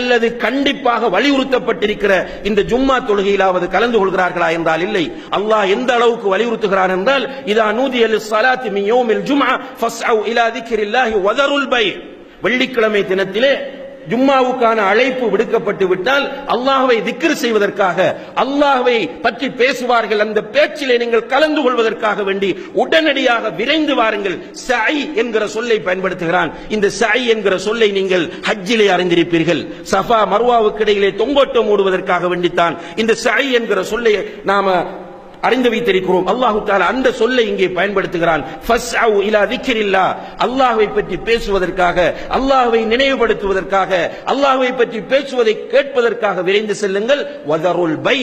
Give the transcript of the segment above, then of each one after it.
அல்லது கண்டிப்பாக வலியுறுத்தப்பட்டிருக்கிற இந்த ஜும்மா தொழுகையிலாவது கலந்து கொள்கிறார்களா என்றால் இல்லை. அல்லாஹ் எந்த அளவுக்கு வலியுறுத்துகிறான் என்றால் இதா நூதி அல் சலாத் மின் யௌமில் ஜும்ஆ ஃபஸ்அவ் இலா திக்ரில்லாஹி வதருல் பை வெள்ளிக்கிழமை தினத்திலே ஜும்மாவுக்கான அழைப்பு விடுக்கப்பட்டு விட்டால் அல்லாஹ்வை திக்ரு செய்வதற்காக அல்லாஹ்வை பற்றி பேசுவார்கள் அந்த பேச்சிலே நீங்கள் கலந்து கொள்வதற்காக வேண்டி உடனடியாக விரைந்து வாருங்கள். சை என்கிற சொல்லை பயன்படுத்துகிறான். இந்த சை என்கிற சொல்லை நீங்கள் ஹஜ்ஜிலே அறிந்திருப்பீர்கள். சஃபா மர்வாவுக்கு இடையிலே தொங்கோட்டம் ஓடுவதற்காக வேண்டித்தான். இந்த சை என்கிற சொல்லை நாம அறிந்து வைத்திருக்கிறோம். அல்லாஹு தாலா அந்த சொல்லை இங்கே பயன்படுத்துகிறான். ஃபஸ்அவு பற்றி பேசுவதற்காக அல்லாஹை நினைவுபடுத்துவதற்காக அல்லாஹ்வை பற்றி பேசுவதை கேட்பதற்காக விரைந்து செல்லுங்கள். வதருல் பை.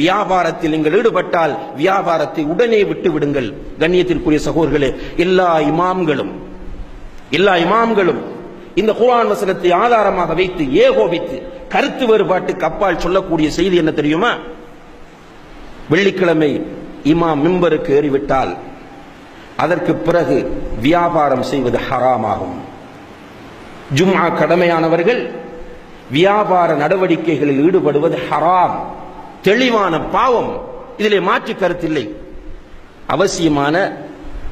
வியாபாரத்தில் நீங்கள் ஈடுபட்டால் வியாபாரத்தை உடனே விட்டு விடுங்கள். கண்ணியத்திற்குரிய சகோதர்களே எல்லா இமாம்களும் எல்லா இமாம்களும் இந்த குரான் வசனத்தை ஆதாரமாக வைத்து ஏகோபித்து கருத்து வேறுபாட்டுக்கு அப்பால் சொல்லக்கூடிய செய்தி என்ன தெரியுமா? வெள்ளிக்கிழமை இமாம் மிம்பருக்கு ஏறிவிட்டால் அதற்கு பிறகு வியாபாரம் செய்வது ஹராமாகும். ஜும்ஆ கடமையானவர்கள் வியாபார நடவடிக்கைகளில் ஈடுபடுவது ஹராம். தெளிவான பாவம். இதிலே மாற்று கருத்தில்லை. அவசியமான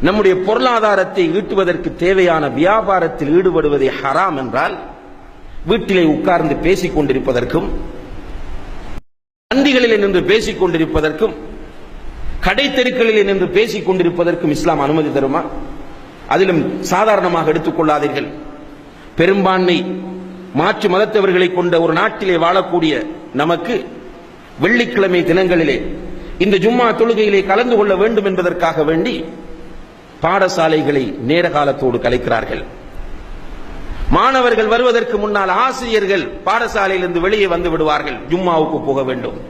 நம்முடைய பொருளாதாரத்தை ஈட்டுவதற்கு தேவையான வியாபாரத்தில் ஈடுபடுவதை ஹராம் என்றால் வீட்டிலே உட்கார்ந்து பேசிக் கொண்டிருப்பதற்கும் சந்திகளில் நின்று பேசிக் கொண்டிருப்பதற்கும் கடை தெருக்களில் நின்று பேசிக் கொண்டிருப்பதற்கும் இஸ்லாம் அனுமதி தருமா? அதிலும் சாதாரணமாக எடுத்துக் கொள்ளாதீர்கள் பெரும்பான்மை மாற்று மதத்தவர்களை கொண்ட ஒரு நாட்டிலே வாழக்கூடிய நமக்கு வெள்ளிக்கிழமை தினங்களிலே இந்த ஜும்மா தொழுகையிலே கலந்து கொள்ள வேண்டும் என்பதற்காக வேண்டி பாடசாலைகளை நேர காலத்தோடு கலைக்கிறார்கள். மாணவர்கள் வருவதற்கு முன்னால் ஆசிரியர்கள் பாடசாலையிலிருந்து வெளியே வந்து விடுவார்கள். ஜும்மாவுக்கு போக வேண்டும்.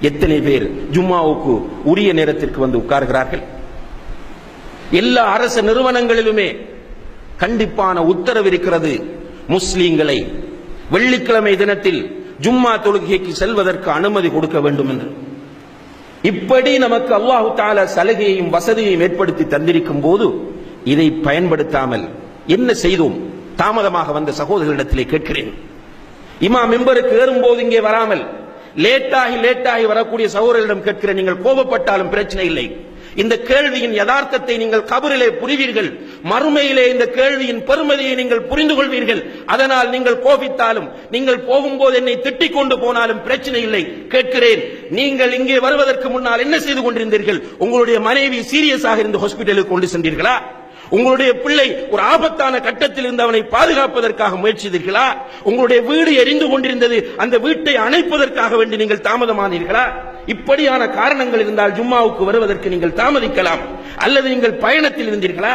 எத்தனை பேர் ஜும்மாவுக்கு உரிய நேரத்திற்கு வந்து உட்கார்கிறார்கள்? எல்லா அரசு நிறுவனங்களிலுமே கண்டிப்பான உத்தரவு இருக்கிறது முஸ்லீம்களை. வெள்ளிக்கிழமை தினத்தில் ஜும்மா தொழுகைக்கு செல்வதற்கு அனுமதி கொடுக்க வேண்டும் என்று. இப்படி நமக்கு அல்லாஹு தால சலுகையையும் வசதியையும் ஏற்படுத்தி தந்திருக்கும் போது இதை பயன்படுத்தாமல் என்ன செய்தோம்? தாமதமாக வந்த சகோதரர்களிடத்திலே கேட்கிறேன். இமா மெம்பருக்கு ஏறும்போது இங்கே வராமல் லேட்டாகி லேட்டாகி வரக்கூடிய சகோதரர்களிடம் கேட்கிறேன். நீங்கள் கோபப்பட்டாலும் பிரச்சனை இல்லை. இந்த கேள்வியின் யதார்த்தத்தை நீங்கள் கபரிலே புரிவீர்கள். மறுமையிலே இந்த கேள்வியின் பெருமதியை நீங்கள் புரிந்து கொள்வீர்கள். அதனால் நீங்கள் கோபித்தாலும் நீங்கள் போகும்போது என்னை திட்டிக் கொண்டு போனாலும் பிரச்சனை இல்லை. கேட்கிறேன். நீங்கள் இங்கே வருவதற்கு முன்னால் என்ன செய்து கொண்டிருந்தீர்கள்? உங்களுடைய மனைவி சீரியஸாக இருந்து ஹாஸ்பிட்டலுக்கு கொண்டு சென்றீர்களா? உங்களுடைய பிள்ளை ஒரு ஆபத்தான கட்டத்தில் இருந்து அவனை பாதுகாப்பதற்காக முயற்சித்தீர்களா? உங்களுடைய வீடு எரிந்து கொண்டிருந்தது அந்த வீட்டை அணைப்பதற்காக வேண்டி நீங்கள் தாமதமானீர்களா? இப்படியான காரணங்கள் இருந்தால் ஜும்மாவுக்கு வருவதற்கு நீங்கள் தாமதிக்கலாம். அல்லது நீங்கள் பயணத்தில் இருந்தீர்களா?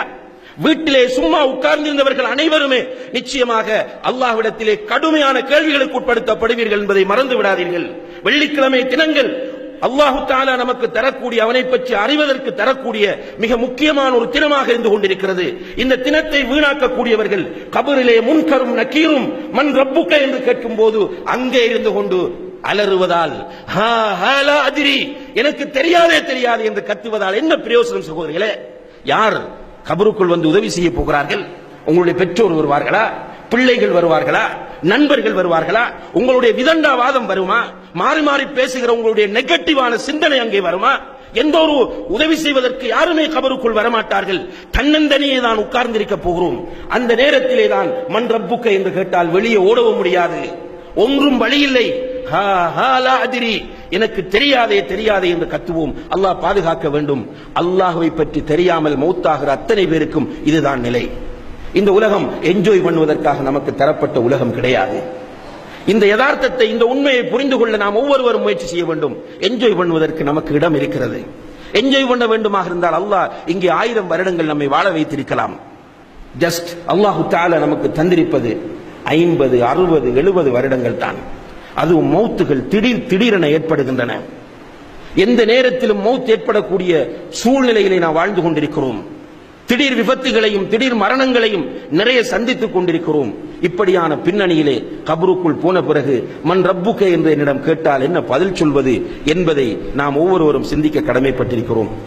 வீட்டிலே சும்மா உட்கார்ந்திருந்தவர்கள் அனைவருமே நிச்சயமாக அல்லாஹ்விடத்திலே கடுமையான கேள்விகளுக்கு உட்படுத்தப்படுவீர்கள் என்பதை மறந்து விடாதீர்கள் வெள்ளிக்கிழமை தினங்கள் அல்லாஹு தாலா நமக்கு தரக்கூடிய அவனை பற்றி அறிவதற்கு தரக்கூடிய மிக முக்கியமான ஒரு தினமாக இருந்து கொண்டிருக்கிறது. இந்த தினத்தை வீணாக்கக்கூடியவர்கள் கபரிலே முன்கரும் நக்கீரும் மண் ரப்புக்க என்று கேட்கும் போது அங்கே இருந்து கொண்டு அலறுவதால் "ஹா, அதிரி எனக்கு தெரியாதே தெரியாது என்று கத்துவதால் என்ன பிரயோசனம் சகோதரிகளே? யார் கபருக்குள் வந்து உதவி செய்ய போகிறார்கள்? உங்களுடைய பெற்றோர் வருவார்களா? பிள்ளைகள் வருவார்களா? நண்பர்கள் வருவார்களா? உங்களுடைய விதண்டாவாதம் வருமா? மாறி மாறி பேசுகிற உங்களுடைய நெகட்டிவான சிந்தனை அங்கே வருமா? எந்த ஒரு உதவி செய்வதற்கு யாருமே கபருக்குள் வரமாட்டார்கள். தன்னந்தனியே தான் உட்கார்ந்திருக்க போகிறோம். அந்த நேரத்திலே தான் மண் ரப்புக்க என்று கேட்டால் வெளியே ஓடவும் முடியாது. ஒன்றும் வழியில்லை. ஹா, எனக்கு தெரியாதே தெரியாதே என்று கத்துவோம். அல்லாஹ் பாதுகாக்க வேண்டும். அல்லாஹுவை பற்றி தெரியாமல் மௌத்தாகிற அத்தனை பேருக்கும் இதுதான் நிலை. இந்த உலகம் என்ஜாய் பண்ணுவதற்காக நமக்கு தரப்பட்ட உலகம் கிடையாது. இந்த யதார்த்தத்தை இந்த உண்மையை புரிந்து கொள்ள நாம் ஒவ்வொருவரும் முயற்சி செய்ய வேண்டும். என்ஜாய் பண்ணுவதற்கு நமக்கு இடம் இருக்கிறது. என்ஜாய் பண்ண வேண்டுமாக இருந்தால் அல்லாஹ் இங்கே ஆயிரம் வருடங்கள் நம்மை வாழ வைத்திருக்கலாம். ஜஸ்ட் அல்லாஹு தால நமக்கு தந்திருப்பது ஐம்பது அறுபது எழுபது வருடங்கள் தான். அதுவும் மௌத்துகள் திடீர் திடீரென ஏற்படுகின்றன. எந்த நேரத்திலும் மௌத் ஏற்படக்கூடிய சூழ்நிலையிலே நாம் வாழ்ந்து கொண்டிருக்கிறோம். திடீர் விபத்துகளையும் திடீர் மரணங்களையும் நிறைய சந்தித்துக் கொண்டிருக்கிறோம். இப்படியான பின்னணியிலே கபருக்குள் போன பிறகு மண் ரப்புக்கே என்று என்னிடம் கேட்டால் என்ன பதில் சொல்வது என்பதை நாம் ஒவ்வொருவரும் சிந்திக்க கடமைப்பட்டிருக்கிறோம்.